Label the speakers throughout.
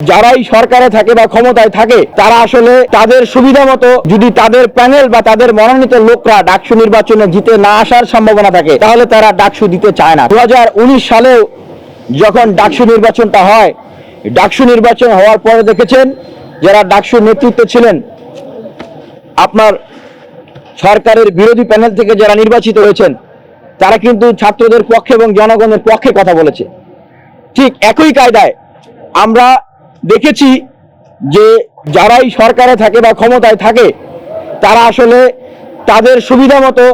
Speaker 1: যারাই সরকারে থাকে বা ক্ষমতায় থাকে, তারা আসলে তাদের সুবিধা মতো যদি তাদের প্যানেল বা তাদের মনোনীত লোকরা ডাকসু নির্বাচনে জিতে না আসার সম্ভাবনা থাকে, তাহলে তারা ডাকসু দিতে চায় না। দু হাজার উনিশ সালেও যখন ডাকসু নির্বাচনটা হয়, ডাকসু নির্বাচন হওয়ার পরে দেখেছেন যারা ডাকসু নেতৃত্বে ছিলেন, আপনার সরকারের বিরোধী প্যানেল থেকে যারা নির্বাচিত হয়েছেন, তারা কিন্তু ছাত্রদের পক্ষে এবং জনগণের পক্ষে কথা বলেছে। ঠিক একই কায়দায় আমরা দেখেছি যে যারাই সরকারে থাকে বা ক্ষমতায় থাকে, তারা আসলে তাদের সুবিধা মতো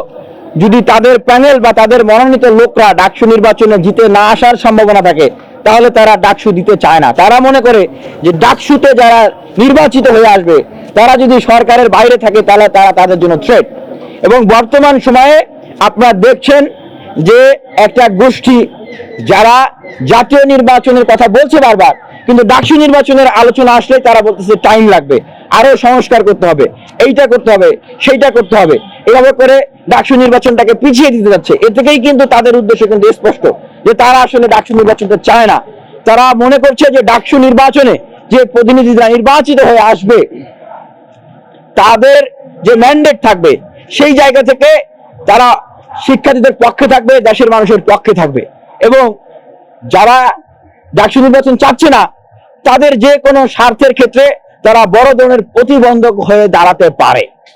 Speaker 1: যদি তাদের প্যানেল বা তাদের মনোনীত লোকরা ডাকসু নির্বাচনে জিতে না আসার সম্ভাবনা থাকে, তাহলে তারা ডাকসু দিতে চায় না। তারা মনে করে যে ডাকসুতে যারা নির্বাচিত হয়ে আসবে, তারা যদি সরকারের বাইরে থাকে, তাহলে তারা তাদের জন্য থ্রেট এবং বর্তমান সময়ে আপনারা দেখছেন যে একটা গোষ্ঠী যারা জাতীয় নির্বাচনের কথা বলছে বারবার কিন্তু ডাকসু নির্বাচনের আলোচনা আসলে তারা বলতেছে টাইম লাগবে। আরও সংস্কার করতে হবে। এইটা করতে হবে, সেইটা করতে হবে। এভাবে করে ডাকসু নির্বাচনটাকে পিছিয়ে দিতে যাচ্ছে। এ থেকেই কিন্তু তাদের উদ্দেশ্য কিন্তু স্পষ্ট, যে তারা আসলে ডাকসু নির্বাচনটা চায় না। তারা মনে করছে যে ডাকসু নির্বাচনে যে প্রতিনিধিরা নির্বাচিত হয়ে আসবে, তাদের যে ম্যান্ডেট থাকবে, সেই জায়গা থেকে তারা শিক্ষার্থীদের পক্ষে থাকবে, দেশের মানুষের পক্ষে থাকবে। এবং যারা ডাকসু নির্বাচন চাচ্ছে না, তাদের যে কোনো স্বার্থের ক্ষেত্রে তারা বড় ধরনের প্রতিবন্ধক হয়ে দাঁড়াতে পারে।